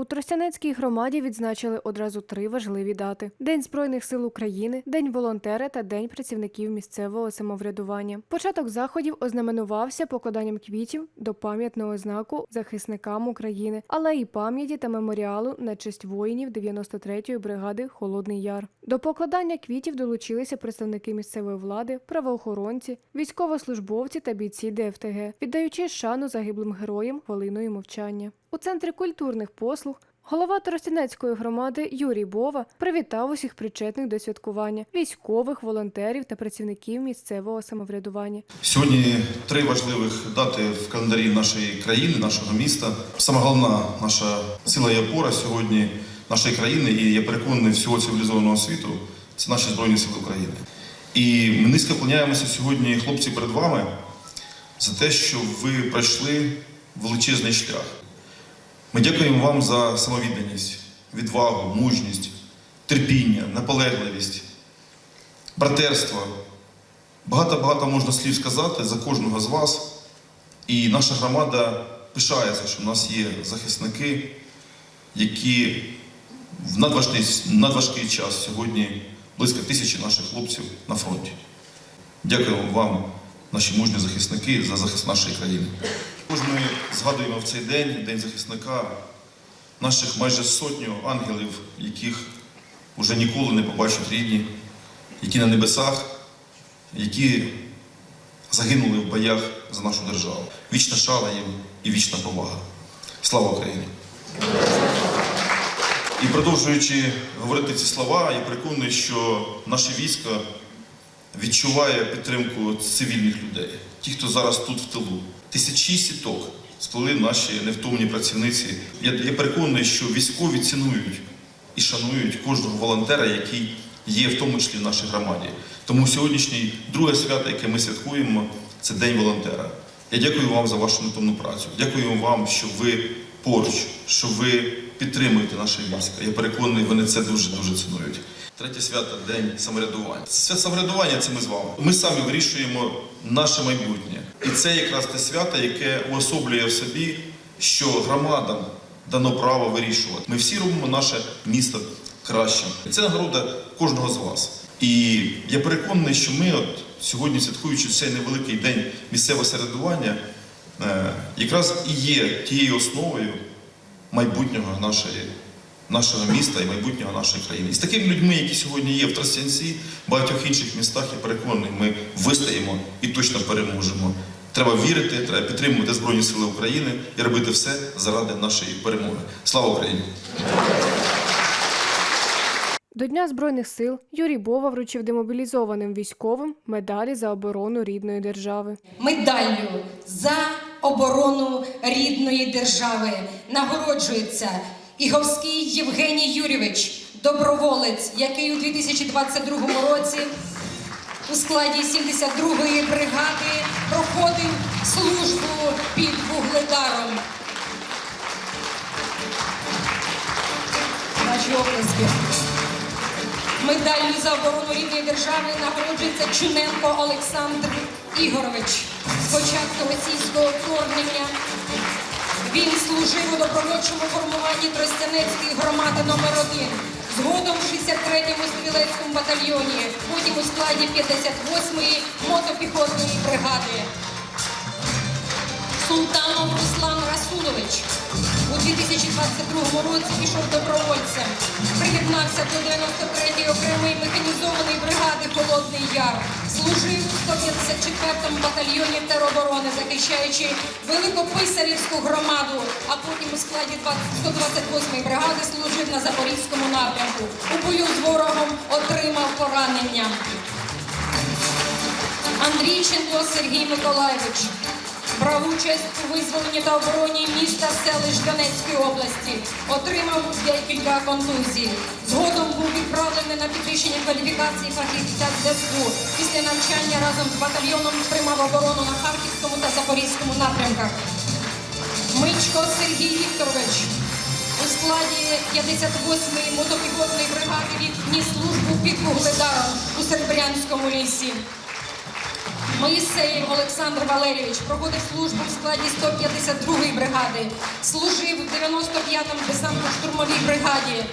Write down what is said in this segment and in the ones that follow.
У Тростянецькій громаді відзначили одразу три важливі дати: День Збройних сил України, День волонтера та День працівників місцевого самоврядування. Початок заходів ознаменувався покладанням квітів до пам'ятного знаку захисникам України, але і пам'яті та меморіалу на честь воїнів 93-ї бригади Холодний Яр. До покладання квітів долучилися представники місцевої влади, правоохоронці, військовослужбовці та бійці ДФТГ, віддаючи шану загиблим героям хвилиною мовчання. У центрі культурних послуг голова Тростянецької громади Юрій Бова привітав усіх причетних до святкування військових, волонтерів та працівників місцевого самоврядування. Сьогодні три важливих дати в календарі нашої країни, нашого міста. Саме головна наша сила і опора сьогодні нашої країни, і я переконаний всього цивілізованого світу, це наші Збройні Сили України. І ми низько вклоняємося сьогодні, хлопці, перед вами за те, що ви пройшли величезний шлях. Ми дякуємо вам за самовідданість, відвагу, мужність, терпіння, наполегливість, братерство. Багато-багато можна слів сказати за кожного з вас. І наша громада пишається, що в нас є захисники, які в надважкий, надважкий час сьогодні близько тисячі наших хлопців на фронті. Дякуємо вам, наші мужні захисники, за захист нашої країни. Також ми згадуємо в цей день, День захисника, наших майже сотню ангелів, яких вже ніколи не побачать рідні, які на небесах, які загинули в боях за нашу державу. Вічна шана їм і вічна повага. Слава Україні! І продовжуючи говорити ці слова, я переконаний, що наше військо відчуває підтримку цивільних людей, ті, хто зараз тут в тилу. Тисячі сіток сплели наші невтомні працівниці. Я, я переконаний, що військові цінують і шанують кожного волонтера, який є в тому числі в нашій громаді. Тому сьогоднішнє друге свято, яке ми святкуємо, це День волонтера. Я дякую вам за вашу невтомну працю. Дякую вам, що ви поруч, що ви підтримуєте наше військо. Я переконаний, вони це дуже дуже цінують. Третє свято День самоврядування. Це самоврядування це ми з вами. Ми самі вирішуємо наше майбутнє. І це якраз те свято, яке уособлює в собі, що громадам дано право вирішувати. Ми всі робимо наше місто кращим. І це нагорода кожного з вас. І я переконаний, що ми, от сьогодні, святкуючи цей невеликий день місцевого середування, е, якраз і є тією основою майбутнього нашої, нашого міста і майбутнього нашої країни. І з такими людьми, які сьогодні є в Тростянці, в багатьох інших містах, я переконаний, ми вистоїмо і точно переможемо. Треба вірити, треба підтримувати Збройні Сили України і робити все заради нашої перемоги. Слава Україні! До Дня Збройних сил Юрій Бова вручив демобілізованим військовим медалі за оборону рідної держави. медаллю за оборону рідної держави нагороджується Іговський Євгеній Юрійович, доброволець, який у 2022 році у складі 72-ї бригади проходив службу під вугледаром. Наші оплески. Медаллю за оборону рідної держави нагороджується Чуненко Олександр Ігорович. З початку російського вторгнення він служив у добровольчому формуванні Тростянецької громади номер 1 Згодом в 63-му стрілецькому батальйоні, потім у складі 58-ї мотопіхотної бригади. Султанов Руслан Расулович у 2022 році пішов добровольцем. Приєднався до 93-ї окремої механізованої бригади Холодний Яр. Служив у 154-му батальйоні тероборони, захищаючи Великописарівську громаду, а потім у складі 128-ї бригади служив на Запорізькому напрямку. У бою з ворогом отримав поранення. Андрійченко Сергій Миколаєвич брав участь у визволенні та обороні міста селищ Донецької області, отримав декілька контузій. Згодом був відправлений на підвищення кваліфікації фахівця зв'язку. Після навчання разом з батальйоном тримав оборону на Харківському та Запорізькому напрямках. Мичко Сергій Вікторович у складі 58-ї мотопіхотної бригади він ніс службу під Вугледаром у Серебрянському лісі. Моїсеєв Олександр Валерійович проходив службу в складі 152-ї бригади, служив в 95-му десантно-штурмовій бригаді.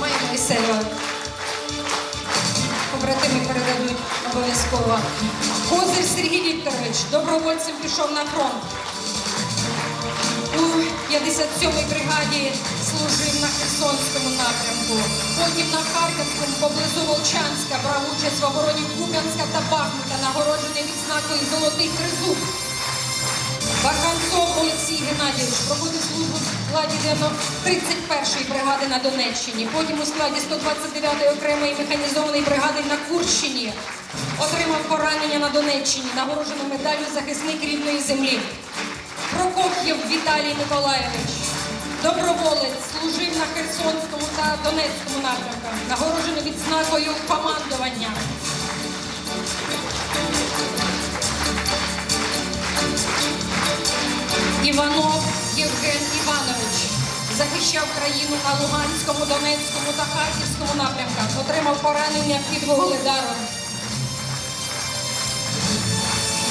Має Моїсеєва. Побратими передадуть обов'язково. Козир Сергій Вікторович добровольцем пішов на фронт. У 57-й бригаді служив на Херсонському напрямку. Потім на Харківському поблизу Волчанська брав участь в обороні Куп'янська та Бахмута, нагороджений відзнакою Золотий Тризуб. Ваканцов Олексій Геннадійович проходив службу в складі 31-ї бригади на Донеччині, потім у складі 129-ї окремої механізованої бригади на Курщині. Отримав поранення на Донеччині, нагороджену медаллю захисник рідної землі. Прокоп'єв Віталій Миколаєвич. Доброволець служив на Херсонському та Донецькому напрямках, нагороджений відзнакою командування. Іванов Євген Іванович захищав країну на Луганському, Донецькому та Харківському напрямках, отримав поранення під Вугледаром.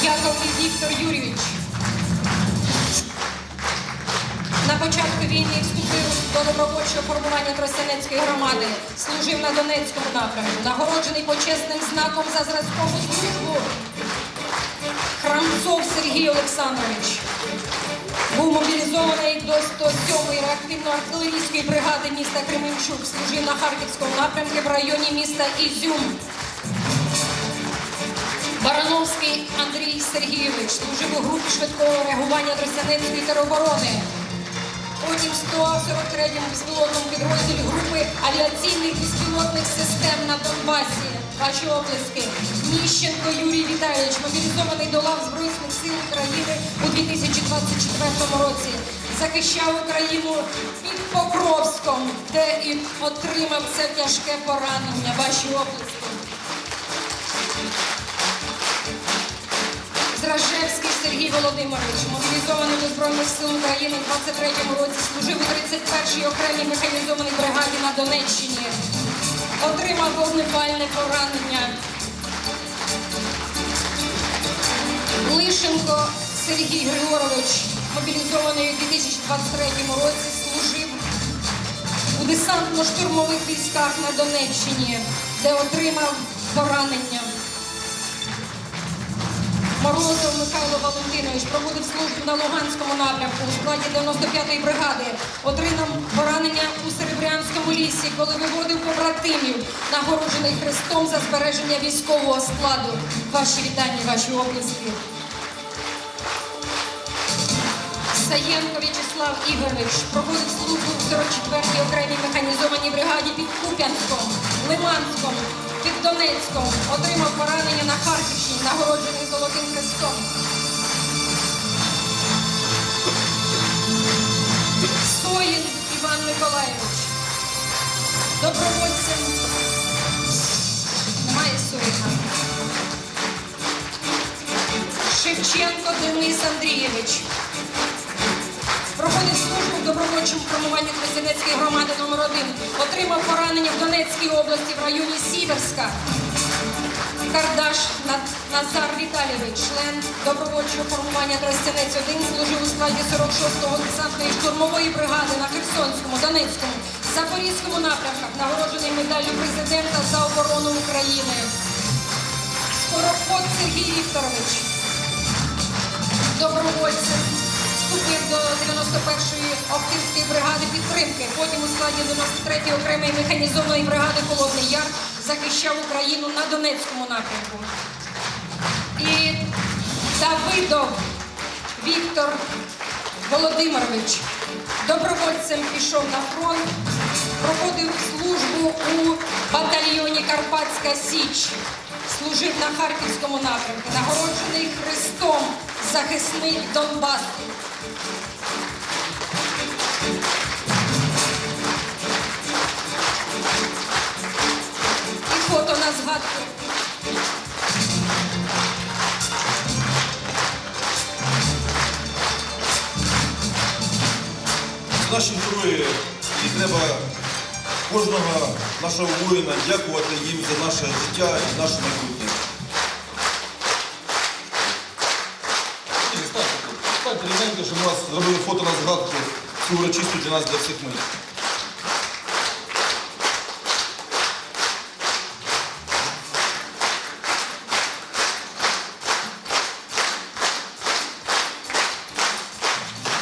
Яковлів Віктор Юрійович. На початку війни вступив до добровольчого формування Тростянецької громади, служив на Донецькому напрямку, нагороджений почесним знаком за зразкову службу. Храмцов Сергій Олександрович був мобілізований до 107-ї реактивно-артилерійської бригади міста Кременчук, служив на Харківському напрямку в районі міста Ізюм. Барановський Андрій Сергійович служив у групі швидкого реагування Тростянецької тероборони. Потім в 143-му безпілотному підрозділі групи авіаційних безпілотних систем на Донбасі. Ваші оплески. Ніщенко Юрій Віталійович, мобілізований до лав Збройних сил України у 2024 році. Захищав Україну під Покровськом, де і отримав це тяжке поранення. Ваші оплески. Сергій Володимирович, мобілізований до Збройних сил України в 23-му році, служив у 31-й окремій механізованій бригаді на Донеччині. Отримав вогнепальне поранення. Лишенко Сергій Григорович, мобілізований у 2023 році, служив у десантно-штурмових військах на Донеччині, де отримав поранення. Морозов Михайло Валентинович проводив службу на Луганському напрямку у складі 95-ї бригади. Отримав поранення у Серебрянському лісі, коли виводив побратимів, нагороджений хрестом за збереження військового складу. Ваші вітання, ваші облиски. Саєнко В'ячеслав Ігорович проводив службу в 44-й окремій механізованій бригаді під Куп'янськом, Лиманськом, під Донецьком. Отримав поранення на Харківщині, нагороджений Золотим Хрестом. Соїн Іван Миколаєвич. Добровольцем. Немає Соїна. Шевченко Денис Андрійович. Проходить службу добровольчому формуванні Тростянецької громади номер 1 Отримав поранення в Донецькій області в районі Сіверська. Кардаш Назар Віталійович, член добровольчого формування Тростянець 1 служив у складі 46-го десантної штурмової бригади на Херсонському, Донецькому, Запорізькому напрямках, нагороджений медаллю президента за оборону України. Скороход Сергій Вікторович добровольцем вступив до 91-ї Охтирської бригади підтримки. Потім у складі 93-ї окремої механізованої бригади Холодний Яр захищав Україну на Донецькому напрямку. І Давидов Віктор Володимирович добровольцем пішов на фронт, проходив службу у батальйоні Карпатська Січ. Служив на Харківському напрямку, нагороджений Христом, захисник Донбасу. Згадку. Наші герої, і треба кожного нашого воїна, дякувати їм за наше життя і наше майбутнє. І станьте рівненько, щоб ми вас зробили фото на згадку цю урочисту для нас для всіх ми.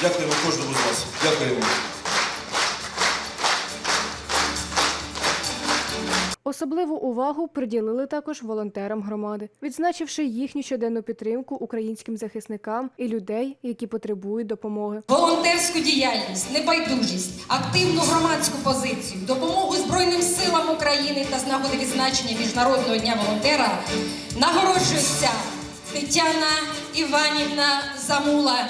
Дякуємо кожному з вас. Дякуємо. Особливу увагу приділили також волонтерам громади, відзначивши їхню щоденну підтримку українським захисникам і людей, які потребують допомоги. волонтерську діяльність, небайдужість, активну громадську позицію, допомогу Збройним силам України та з нагоди відзначення Міжнародного дня волонтера нагороджується Тетяна Іванівна Замула.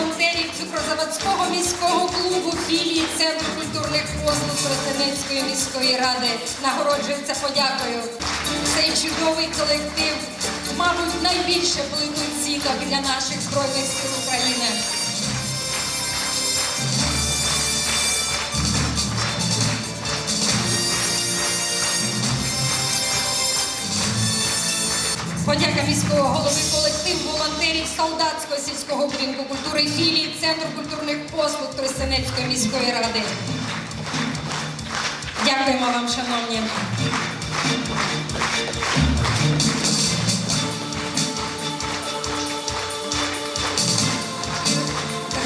Волонтерів Цукрозаводського міського клубу філії Центру культурних послуг Тростянецької міської ради нагороджується подякою. Цей чудовий колектив, мабуть, найбільше плинуть сіток для наших збройних сил України. Подяка міського голови колектив волонтерів солдатського сільського будинку культури філії Центру культурних послуг Тростянецької міської ради. Дякуємо вам, шановні.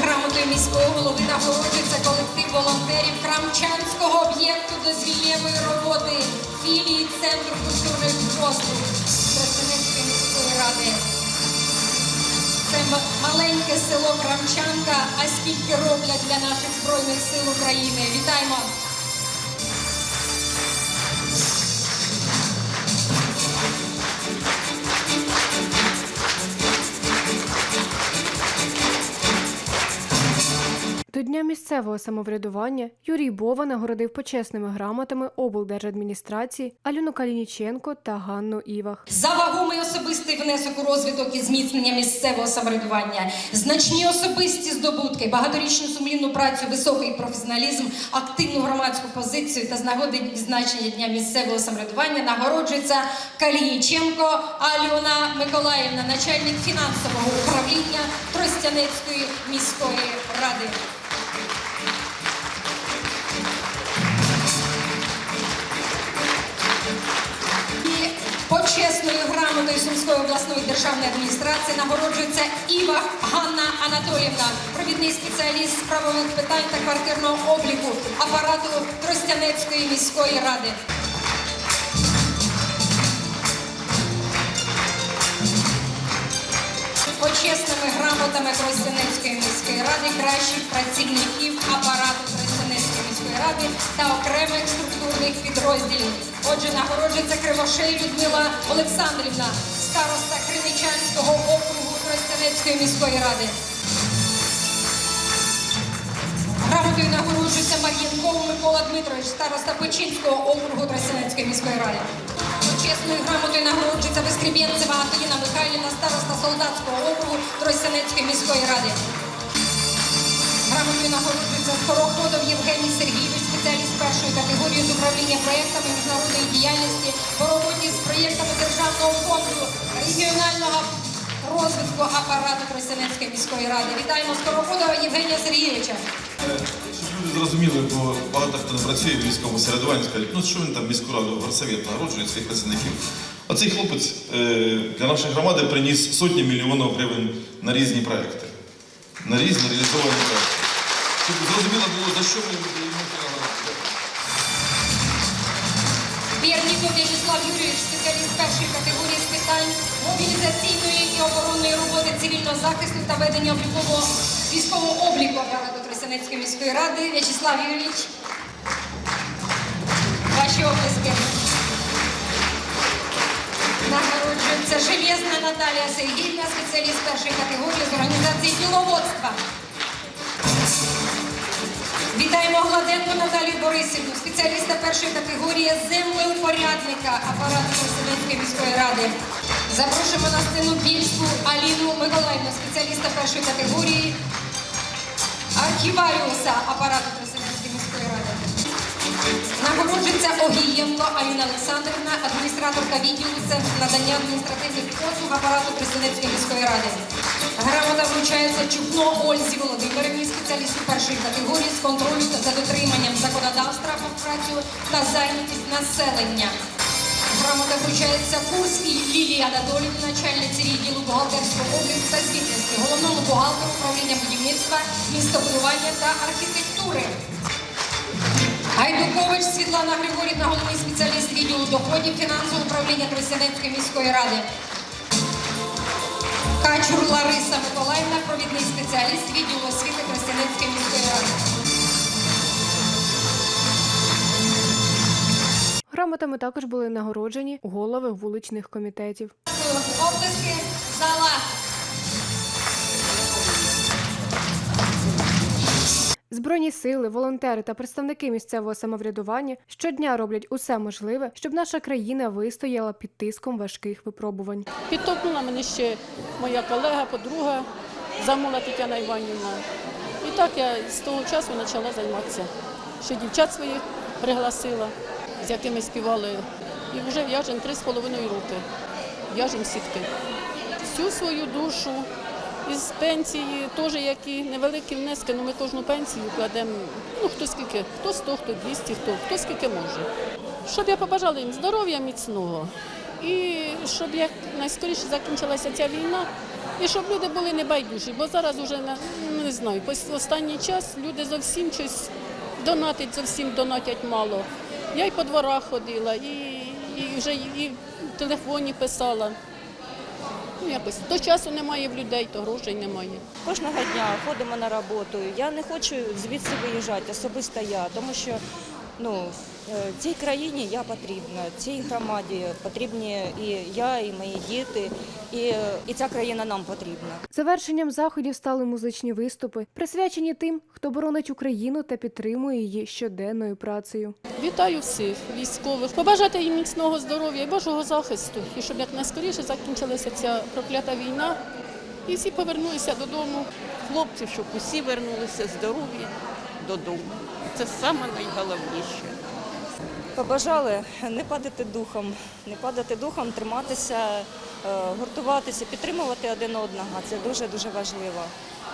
Грамотою міського голови нагороджується колектив волонтерів Крамчанського об'єкту дозвіллєвої роботи філії Центру культурних послуг ради. Це маленьке село Крамчанка, а скільки роблять для наших Збройних сил України. Вітаємо! До Дня місцевого самоврядування Юрій Бова нагородив почесними грамотами облдержадміністрації Альону Калініченко та Ганну Івах. За вагомий особистий внесок у розвиток і зміцнення місцевого самоврядування, значні особисті здобутки, багаторічну сумлінну працю, високий професіоналізм, активну громадську позицію та з нагоди відзначення дня місцевого самоврядування нагороджується Калініченко Альона Миколаївна, начальник фінансового управління Тростянецької міської ради. Обласної державної адміністрації нагороджується Іва Ганна Анатолівна, провідний спеціаліст з правових питань та квартирного обліку апарату Тростянецької міської ради. Почесними грамотами Тростянецької міської ради кращих працівників апарату ради та окремих структурних підрозділів. Отже, нагороджується Кривошей Людмила Олександрівна, староста Криничанського округу Тростянецької міської ради. Грамотою нагороджується Мар'їнков Микола Дмитрович, староста Печінського округу Тростянецької міської ради. Почесною грамотою нагороджується Вискребєнцева Антоніна Михайлівна, староста Солдатського округу Тростянецької міської ради. Грамотою нагороджується Скороходов Євгеній Сергійович, спеціаліст першої категорії з управління проєктами міжнародної діяльності по роботі з проєктами Державного фонду регіонального розвитку апарату Тростянецької міської ради. Вітаємо Скороходова Євгенія Сергійовича. Щоб люди зрозуміли, бо багато хто не працює в міському середуванні, скажуть, ну що він там міську раду горсовет нагороджує своїх працівників. А цей хлопець е, для нашої громади приніс сотні мільйонів гривень на різні проекти. На різні реалізовані проекти. Щоб зрозуміло було, за що ми йому ці нагороди. Вірніков В'ячеслав Юрійович, спеціаліст першої категорії з питань мобілізаційної і оборонної роботи цивільного захисту та ведення облікового військового обліку апарату Тростянецької міської ради. В'ячеслав Юрійович, ваші обласки. Нагороджується Железна Наталія Сергіївна, спеціаліст першої категорії з організації діловодства. Вітаємо Гладенко Наталію Борисівну, спеціаліста першої категорії землеупорядника апарату Тростянецької міської ради. Запрошуємо на сцену Більську Аліну Миколаївну, спеціаліста першої категорії, архіваріуса апарату Преселенської міської ради. Нагороджується Огієнко Аліна Олександрівна, адміністраторка відділу надання адміністративних послуг апарату Преселенської міської ради. Грамота вручається Чухно Ользі Володимирівні, спеціалісту першої категорії з контролю за дотриманням законодавства про працю та зайнятість населення. Грамота вручається Курській Лілії Анатоліївні, начальниці відділу бухгалтерського обліку та звітності, головному бухгалтеру управління будівництва, містобудування та архітектури. Гайдукович Світлана Григорівна, головний спеціаліст відділу доходів фінансового управління Тростянецької міської ради. Качур Лариса Миколаївна, провідний спеціаліст відділу освіти Тростянецької міської ради. Грамотами також були нагороджені голови вуличних комітетів. Збройні сили, волонтери та представники місцевого самоврядування щодня роблять усе можливе, щоб наша країна вистояла під тиском важких випробувань. Підтолкнула мене ще моя колега, подруга Замула Тетяна Іванівна. І так я з того часу почала займатися. Ще дівчат своїх пригласила, з якими співали. І вже в'яжемо три з половиною роки. В'яжемо сітки. Всю свою душу із пенсії, теж які невеликі внески, але ми кожну пенсію кладемо, ну хто скільки, хто 100, хто 200, хто, хто скільки може. Щоб я побажала їм здоров'я міцного, і щоб як найскоріше закінчилася ця війна, і щоб люди були небайдужі, бо зараз вже ну, не знаю, останній час люди зовсім щось донатять, зовсім донатять мало. Я й по дворах ходила, і, і вже і в телефоні писала. Ну, якось то часу немає в людей, то грошей немає. Кожного дня ходимо на роботу. Я не хочу звідси виїжджати, особисто я, тому що ну, цій країні я потрібна, цій громаді потрібні і я, і мої діти, і, е, і ця країна нам потрібна. Завершенням заходів стали музичні виступи, присвячені тим, хто боронить Україну та підтримує її щоденною працею. Вітаю всіх військових, побажати їм міцного здоров'я і Божого захисту, і щоб якнайскоріше закінчилася ця проклята війна, і всі повернулися додому. хлопців, щоб усі вернулися здорові додому. Це саме найголовніше. Побажали не падати духом, не падати духом, триматися, е, гуртуватися, підтримувати один одного. Це дуже дуже важливо.